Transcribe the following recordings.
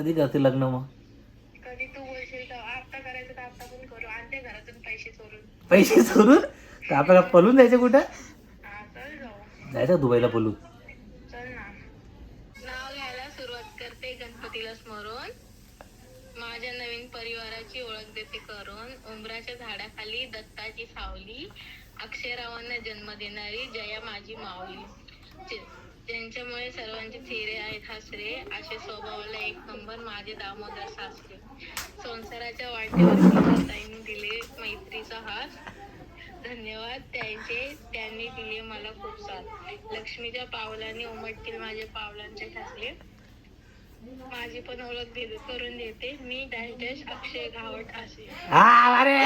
कधी करते लग्न मग? कधी तू बोलशील तर आता करायचं तर आता पण करू. घरातून पैसे चोरून पैसे चोरून तर आपल्याला पळून जायचं कुठं? हा चल जाऊ. जायचं दुबईला पळून चल ना. नाव घ्यायला सुरुवात करते गणपतीला स्मरून. माझ्या नवीन परिवाराची ओळख देते करून. उंबराच्या झाडाखाली दत्ताची सावली. अक्षरावांना जन्म देणारी जया माझी माऊली. ज्यांच्यामुळे सर्वांचे चेहरे आहेत हसरे असे स्वभावाला एक नंबर माझे दामोदर सासरे संसाराच्या वाटेवर ताईंनी दिले मैत्रीचा हात धन्यवाद त्यांचे त्यांनी दिले मला खूप साथ लक्ष्मीच्या पावलाने उमटतील माझे पावलांचे ठसले माझी पण ओळख दे करून देते मी डॅश डॅश अक्षय घावट असे हा, अरे!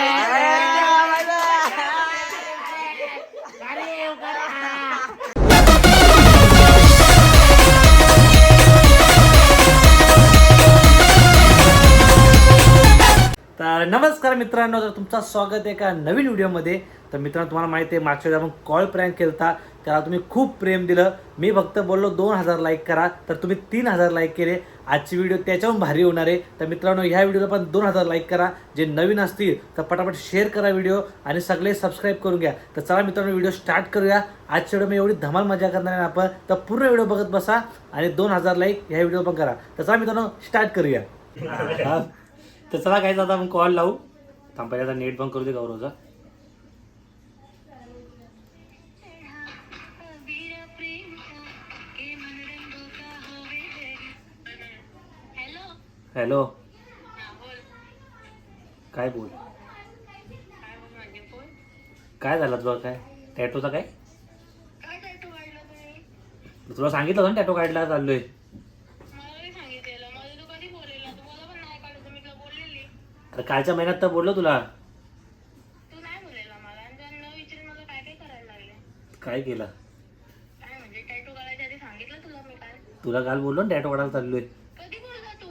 नमस्कार मित्रांनो जर तुमचं स्वागत आहे एका नवीन व्हिडिओमध्ये. तर मित्रांनो तुम्हाला माहिती आहे मागच्या वेळी आपण कॉल प्रँक केलता. त्याला तुम्ही खूप प्रेम दिलं. मी फक्त बोललो दोन हजार लाईक करा. तर तुम्ही तीन हजार लाईक केले. आजची व्हिडिओ त्याच्याहून भारी होणार आहे. तर मित्रांनो ह्या व्हिडिओला पण दोन हजार लाईक करा. जे नवीन असतील तर पटापट शेअर करा व्हिडिओ आणि सगळे सबस्क्राईब करून घ्या. तर चला मित्रांनो व्हिडिओ स्टार्ट करूया. आजच्या व्हिडिओ मी एवढी धमाल मजा करणार आहे आपण. तर पूर्ण व्हिडिओ बघत बसा आणि दोन हजार लाईक ह्या व्हिडिओ पण करा. तर चला मित्रांनो स्टार्ट करूया. तर चला काय आता आपण कॉल लावू. थांबायला आता नेट बंद करू दे गौरवचा. हॅलो काय बोल? काय झालं तुला काय? टॅटोचा काय? तुला सांगितलं होतं ना टॅटो काढला चाललोय मला नाही सांगितलेलं मला तू कधी बोललेला तू मला पण नाही काढलं मी तुला तर कालच्या महिन्यात तर बोललो तुला. तू नाही बोललेला मला. आणि विचारून मला काय काय करायला लागले काय केलं? काय म्हणजे टॅटू काढायच्या आधी सांगितलं तुला मी काय तुला काल बोललो ना टॅटो काढायला चाललोय. कधी बोलला तू?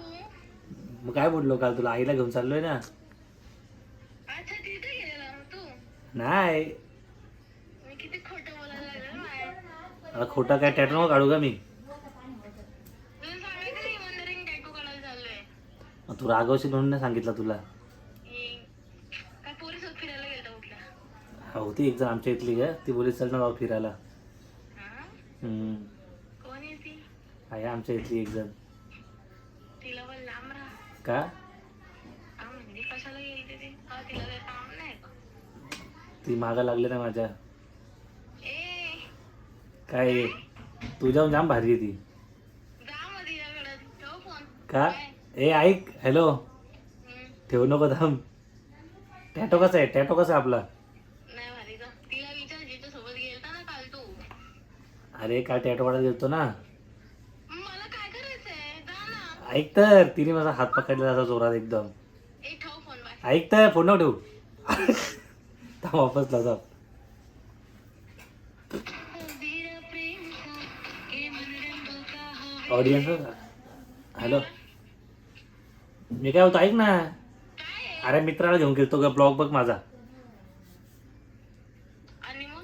मग काय बोललो काल तुला? आईला घेऊन चाललोय ना. अच्छा तिथे गेलेला मग तू? नाही. मी किती खोटं बोलायला लागलं नाही आता खोटा काय टॅटो नको काढू का मी? तुला सांगायचं नाही मंदिरिंग टॅटू काढायला चाललोय. मग तू रागवशील म्हणून नाही सांगितलं तुला हे, काय पोरीसोबत फिरायला गेलता कुठला हा होती. एक जण आमच्या इथली का ती बोली चल ना राव फिरायला. हा? हम्म. कोण आहे ती? आहे आमच्या इथली एक जण तिला पण लांब राहा. का? हा म्हणजे कशाला ते हा तिला काही काम नाही. का ती मागा लागली ना माझ्या. ए. काय? तुझ्याहून जाम भारी आहे ती. जा मग तिच्याकडे. ठेव फोन. का? ए ऐक. हॅलो हम्म, ठेवू नको थांब. टॅटो कसा आहे? टॅटो कसा आहे आपला? अरे काल टॅटो काढायला गेलतो ना. मला काय करायचंय? जा ना. ऐक तर तिने माझा हात पकडला असा जोरात एकदम. ए ठेव फोन बाय ऐक तर फोन नको ठेवू. थांब वापस लावतो ऑडियन्स हॅलो मी काय होतो ऐक ना. अरे मित्राला घेऊन गेलतो का ब्लॉग बघ माझा. आणि मग?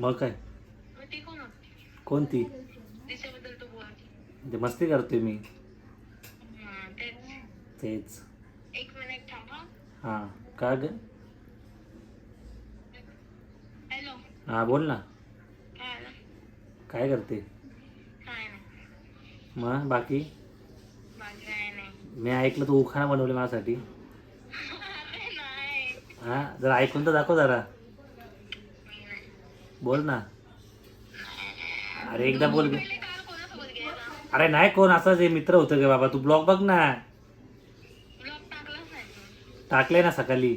मग काय? कोणती? तू ते मस्ती करतोय मी. हा, तेच. तेच. एक मिनिट थांब. हा हां का ग? हॅलो. हां बोल ना. काय आलं काय करते? काय नाही. मग बाकी? बाकी काय नाही. मी ऐकलं तू उखाणा बनवले माझ्यासाठी. अरे नाही. हां जरा ऐकून तर दाखव जरा. मी नाही. बोल ना. अरे एकदा बोल ग. अरे नाही कोण? असंच हे मित्र होतं ग बाबा. तू ब्लॉग बघ ना. टाकलंय ना सकाळी?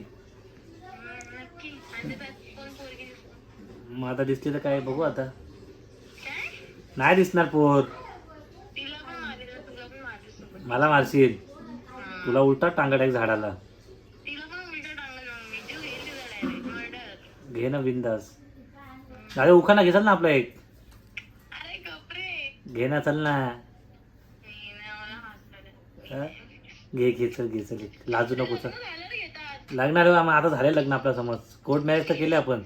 मग आता दिसली तर काय बघू आता. नाही दिसणार पोर. मला मारशील. तुला उलटा टांगड एक झाडाला. घे ना बिंदास. अरे उखाणा घेसाल ना आपला एक? घे ना चल ना? घे घे चल घे चल. लाजू नको चल. झालं रे येतात लग्नाला मग आता झाले लग्न आपल्या समज कोर्ट मॅरेज तर केले आपण.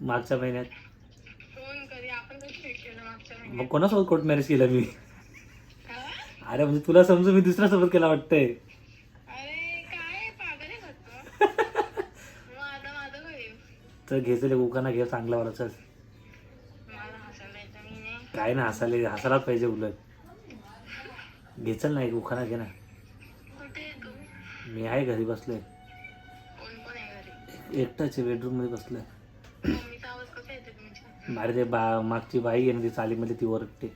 मागच्या महिन्यात. मग कोणासोबत कोर्ट मॅरेज केलं मी? अरे म्हणजे तुला समजून मी दुसऱ्या सोबत केला वाटतंय. तर घ्यायचं उखाना घे चांगला वाला चल मला हसायला येतं मी नाही काय ना हसायला हसायलाच पाहिजे उलट. घेचल ना एक उखाना घे ना. मी आहे घरी बसलोय. घरी. एकटाच बेडरूममध्ये बसलोय. तुमच्या? बाहेर ते बा मागची बाई आहे ना ती चालीमध्ये ती ओरडते.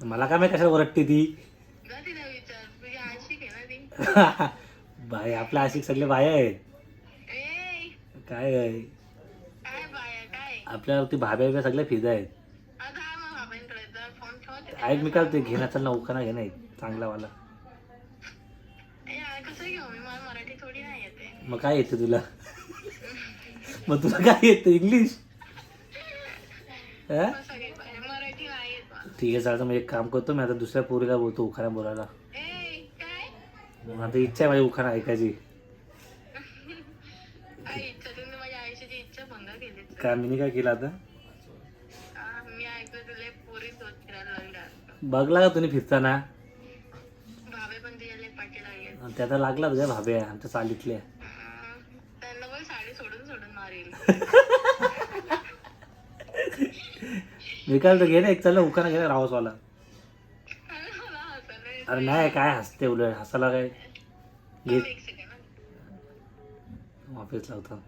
मला काय माहिती कशाला ओरडते ती? बाई आपल्या आशिक सगळे बाया आहेत. काय आपल्यावरती भाब्या सगळ्या फिदा आहेत आता हा मग बाबांकडे जा फोन ठेवते ऐक मी काय ते चल ना उखाना घे ना एक चांगला वाला मग काय येतं तुला? मग तुला काय येतं? इंग्लिश? हा? ठीक आहे चालतं मग एक काम करतो मी आता दुसऱ्या पोरीला बोलतो उखाना बोलायला. आता इच्छा आहे माझी उखाना ऐकायची. काय मी काय केलं आता? बघला का तुम्ही फिरताना? त्याचा लागला तुझ्या भाब्या आमच्या चालीतल्या काय म्हणतो, घे ना एक चाललं उखाना घे ना रावसवाला अरे नाही काय हसते उलट हसायला काय? घे. वापस लावतो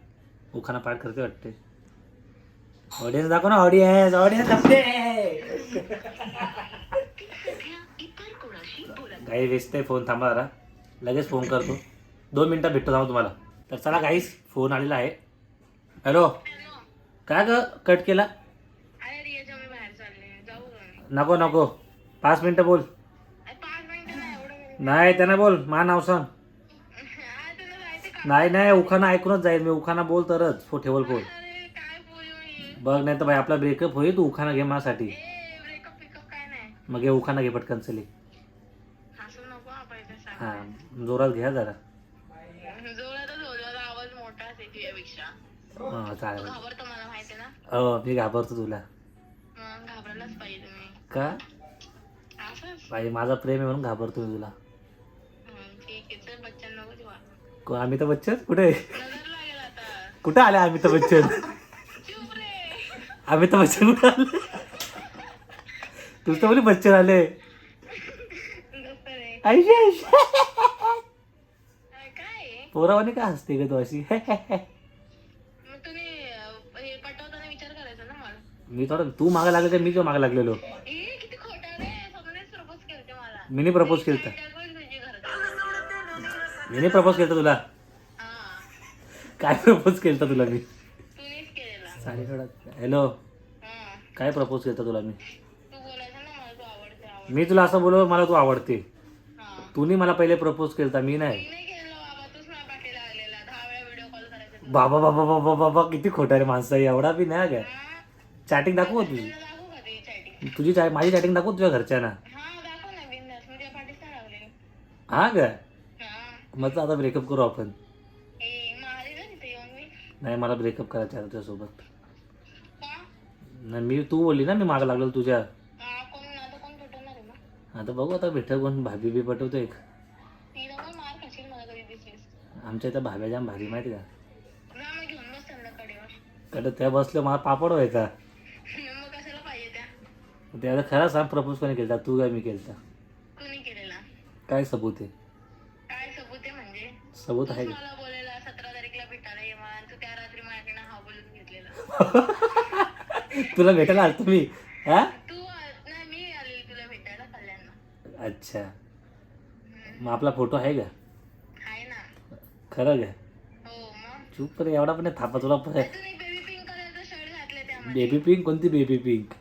उखाना पाठ करते वाटते. ऑडियन्स दाखव ना ऑडियन्स ऑडियन्स काही वेचते फोन थांबा जरा. लगेच फोन करतो. दोन मिनिटात भेटतो थांबा तुम्हाला. तर चला काहीच फोन आलेला आहे. हॅलो काय ग कट केला? नको नको. पाच मिनिटं बोल. मिनिटं नाही मिनिट त्यांना बोल. मा नाव सांग तुला जायचं का? नाही नाही उखाना ऐकूनच जाईल. मी उखाना बोल तरच फो ठेवल बोलू. बघ नाही तर भाई आपला ब्रेकअप होईल तू उखाना घे माझ्यासाठी. ए ब्रेकअप पिकअप काय नाही. मग उखाना घे पटकन चली. हसू नको आपण इथे सांग हां जोरात घ्या जरा. जोरातच बोलू आवाज मोठा असेल तुझ्यापेक्षा. हां तू चालेल. घाबरतो मला माहिती आहे ना? हो मी घाबरतो तुला. मग घाबरायलाच पाहिजे तुम्ही. का? असंच. भाई माझा प्रेम आहे म्हणून घाबरतो मी तुला. हं, ठीक आहे चल बच्चन नको देऊ आता. को- अमिताभ बच्चन? कुठे? नजर लागेल आता. कुठे आले अमिताभ बच्चन? चुप रे अमिताभ बच्चन कुठे आले. तुझं तर बोली बच्चन आले. अरे, काय? पोरावाने काय हसते ग तू अशी? मग तुम्ही अं, हे. पटवताना विचार करायचा ना मला मी थोडं तू मागा लागले तर मी किंवा मागा लागलेलो. ए किती खोटा रे स्वप्नेच प्रपोज केलते. मला मीने प्रपोज केलं त्यावर तुझी घरात मीने प्रपोज केलं तुला? हा. काय प्रपोज केलं तुला मी? साडी हॅलो काय प्रपोज केलं तुला मी? मी तुला असं बोलव मला तू आवडते. हा तूने मला पहिले प्रपोज केलता मी नाही. बाबा. बाबा बाबा बाबा किती खोटा रे माणसं एवढा बी नाही काय? चॅटिंग दाखव तुझी? तुझी माझी चॅटिंग दाखव तुझ्या घरच्यांना. हा दाखव ना बिंदास पाठीच नाही लागले का हा मग आता ब्रेकअप करू आपण नाही मला ब्रेकअप करायचं आहे तुझ्यासोबत. नाही मी तू बोलली ना मी मागं लागलो तुझ्या. हा कोण आता कोण पटवणार आहे मग? आता बघू आता भेटल कोण? भाभी बी पटवतो एक. तिला पण मार खाशील मला कधी दिसलीस आमच्या इथं भाभ्या जाम भारी माहिती का? जा मग घेऊन बस त्यांना कडेवर. कडे त्या बसलं मला पापड व्हायचा. मग कशाला पाहिजे त्या? ते आता खरं सांग प्रपोज कोणी केलता? तू काय मी केलता? कुणी केलेला? काय सबूत आहे? काय सबूत आहे म्हणजे? सबूत तूच आहे का? मला बोलायला सतरा तारीखला भेटायला ये मला आणि तू त्या रात्री माझ्याकडे हा बोलून घेतलेला. तुला भेटायला आलतो मी हा? तू आ- नाही मी आलेली तुला भेटायला कल्याणला अच्छा. मग आपला फोटो आहे का? आहे ना. खरं का? हो मग. चूप रे एवढा पण नाही थापा तुला तुम्ही बेबी पिंक कलरचा शर्ट घातले त्यामध्ये. बेबी पिंक कोणती बेबी पिंक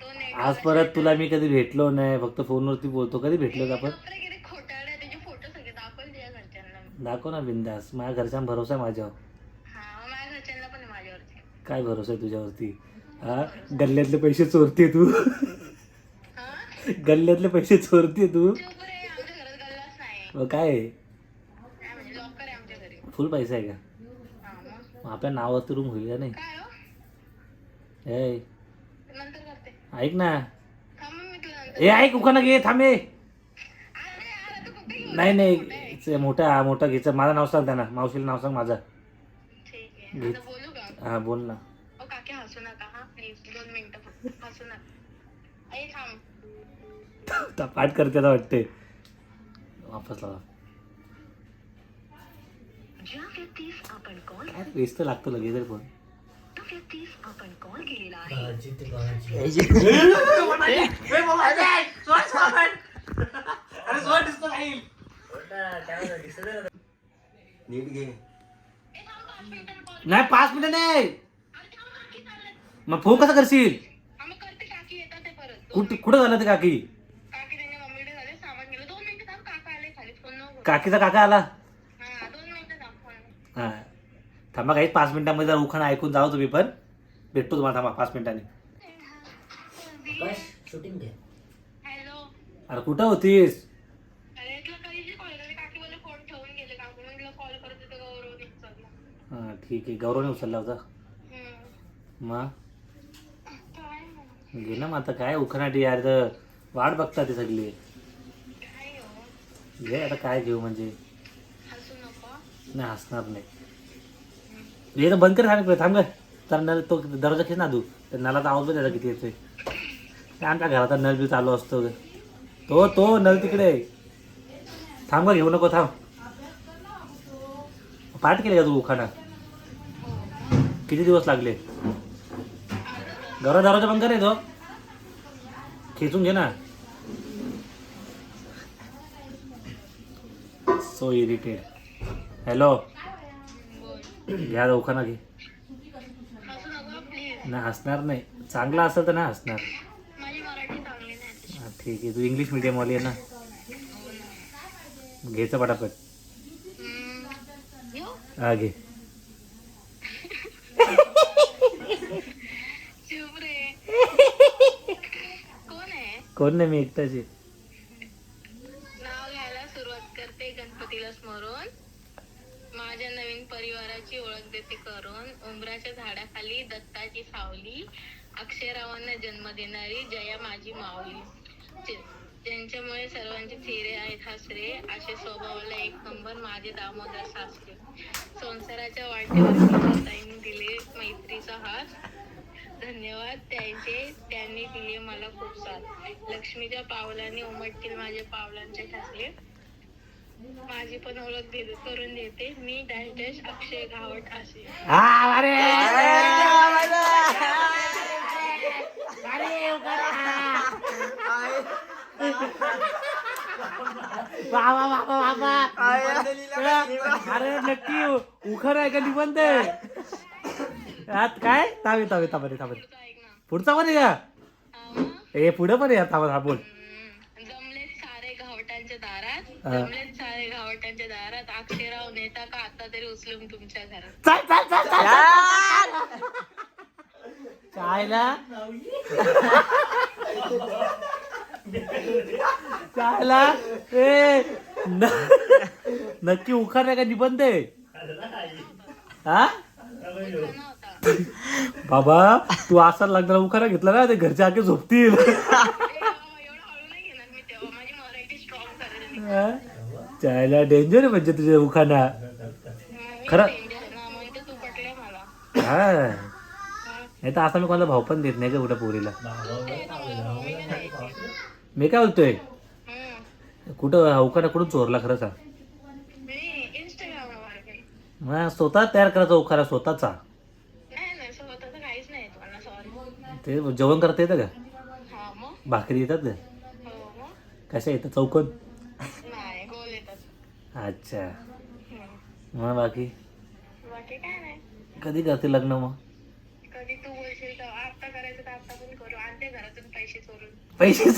तो नेट आज परत तुला मी कधी भेटलो नाही फक्त फोनवरती बोलतो कधी भेटलो का आपण? बापरे किती खोटारडे आहे. त्याचे फोटो सगळे दाखवले तुझ्या घरच्यांना. दाखव ना बिंदास माझ्या घरच्यांना भरोसा आहे माझ्यावर. हा मग माझ्या घरच्यांना पण आहे माझ्यावरती. काय भरोसा आहे तुझ्यावरती? हा गल्ल्यातले पैसे चोरते तू. गल्ल्यातले पैसे चोरते तू. मग काय? आहे? फुल पैसा आहे का? मग आपल्या नावावरती रूम होईल का नाही? ए ऐक ना. ए ऐक उखाणा घे थांबे नाही? नाही मोठं हा मोठं घ्यायचं माझं नाव सांग त्यांना. मावशीला नाव सांग माझं. ठीक आहे. आता बोलू का? हा बोल ना. ओ काकी हसू नका. दोन मिनिटं फक्त. हसू नका. आई थांब. पाठ करते आता वाटते वापस लावा. ज्या व्यक्तीस आपण कॉल काय वेस्ट लागतो लगेच रे फोन त्या व्यक्तीस आपण कॉल केलेला आहे. नीट घे. नाही पाच मिनिटं नाही. मग फोन कसा करशील? हा मग करते काकी येतात ते परत. कुठे कुठं झालं ते काकी? काकी त्यांच्या मम्मीकडे झाले सामान गेलं दोन मिनिटं थांब काका आले खाली फोन नको काकीचा काका आला? हा दोन मिनिटं थांब फोन. हा. थांबा काही पाच मिनिटांमध्ये जरा उखाणा ऐकून जाऊ तुम्ही पण. भेटतो तुम्हाला थांबा पाच मिनिटांनी. शूटिंग घे. हॅलो. अरे कुठं होतीस? अरे इथलं कधीची कॉल करते काकी बोलले फोन ठेवून गेले काकू. म्हटलं कॉल करत होते गौरव निघतो हा ठीक आहे. गौरवने उचलला होता. मग? घे ना मग आता काय उखनाटी यार तर वाट बघता ते सगळे. घे आता काय घेऊ म्हणजे. नाही हसणार नाही. हे तर बंद कर सांग थांब तर नल तो दरवाजा खेच ना तू. तर नलाचा आवाज पण त्याचा किती येतोय. काय आमच्या घराचा नल बी चालू असतो तो तो नल तिकडे. थांब घेऊ नको थांब. पाठ केले का तू उखाणा? किती दिवस लागले? दरवाजा दरवाजा बंद करे तो. खेचून घे ना. सो इरिटेड हॅलो घ्या उखाणा घे. नाही हसणार नाही. चांगला असेल तर नाही हसणार. नाही हा, ठीक आहे. तू इंग्लिश मिडियमवाली आहे ना. घ्यायचं पटापट हा घे चुप रे कोण नाही मी एकटाच आहे नाव घ्यायला सुरुवात करते गणपतीला स्मरून माझ्या नवीन परिवाराची ओळख देते करून. उंबराच्या झाडाखाली दत्ताची सावली अक्षयरावांना जन्म देणारी जया माझी माऊली. जे- ज्यांच्यामुळे सर्वांचे चेहरे आहेत हसरे असे स्वभावाला एक नंबर माझे दामोदर सासरे. संसाराच्या वाटेवर ताईंनी दिले मैत्रीचा हात. धन्यवाद. त्यांचे त्यांनी दिले मला खूप साथ. लक्ष्मीच्या पावलाने उमटतील माझ्या पावलांचे ठसले. माझी पण ओळख दे करून देते. मी डॅश डॅश अक्षय घावट असे. अरे! वा, वा, वा, वा, वा. अरे नक्की उखर आहे का निबंध? आहे आत काय? तावे तावे ताबरे ताबरे पुढचं पण मग? ए पुढं पण थांबा हा बोल. जमलेत सारे घावटांच्या दारात. जमलेत सारे घावटांच्या दारात. नेता का आता तरी उचलून तुमच्या घरात? चल चल चल चल चायला? चायला? ए न- नक्की आहे का निबंध आहे? हा? बाबा तू असा लागणार उखारा घेतला ना ते घरचे आगे झोपतील? चायला डेंजर आहे म्हणजे तुझे उखाणा. खरं? हा. नाही तर असं मी कोणाला भाव पण देत नाही का कुठं पोरीला. मी काय बोलतोय. कुठं उखाणा कुठून चोरला खरं सांग. मग स्वतः तयार करायचा उखारा स्वतःचा नाही नाही स्वतःच काहीच नाही येत मला सॉरी ते जेवण करता येतं का? हा मग? भाकरी येतात का? हो मग? कशा येतं चौकोन? नाही गोल येतात. अच्छा. हम्म. मग बाकी? बाकी काय नाही. कधी करते लग्न मग? कधी तू बोलशील तर आता करायचं तर आता पण करू आणते घरातून पैसे चोरून पैसे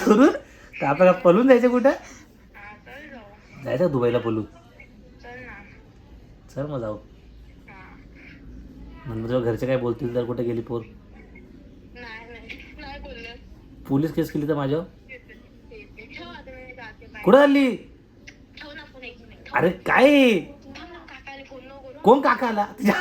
तर आपल्याला पळून जायचं कुठं? हा चल जाऊ. जायचं दुबईला पळून. चल ना. चल मग जाऊ. हा. नंतर जेव्हा घरचे काय बोलतील तर कुठे गेली पोर नाही नाही नाही बोललं पोलीस केस केली तर माझ्यावर? कुठं आली अरे काय? कोण काका आला?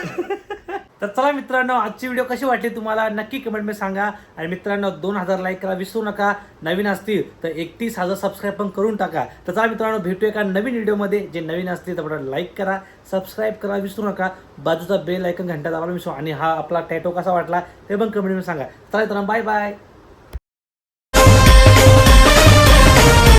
तर चला मित्रांनो आजची व्हिडिओ कशी वाटली तुम्हाला? नक्की कमेंटमध्ये सांगा. आणि मित्रांनो दोन हजार लाईक करा विसरू नका. नवीन असतील तर एकतीस हजार सबस्क्राईब पण करून टाका. तर चला मित्रांनो भेटू एका नवीन व्हिडिओमध्ये जे नवीन असतील तर लाईक करा. सबस्क्राईब करा विसरू नका. बाजूचा बेल ऐकन घंटा दाबायला विसरू. आणि हा आपला टॅटो कसा वाटला ते पण कमेंटमध्ये सांगा. चला मित्रांनो बाय बाय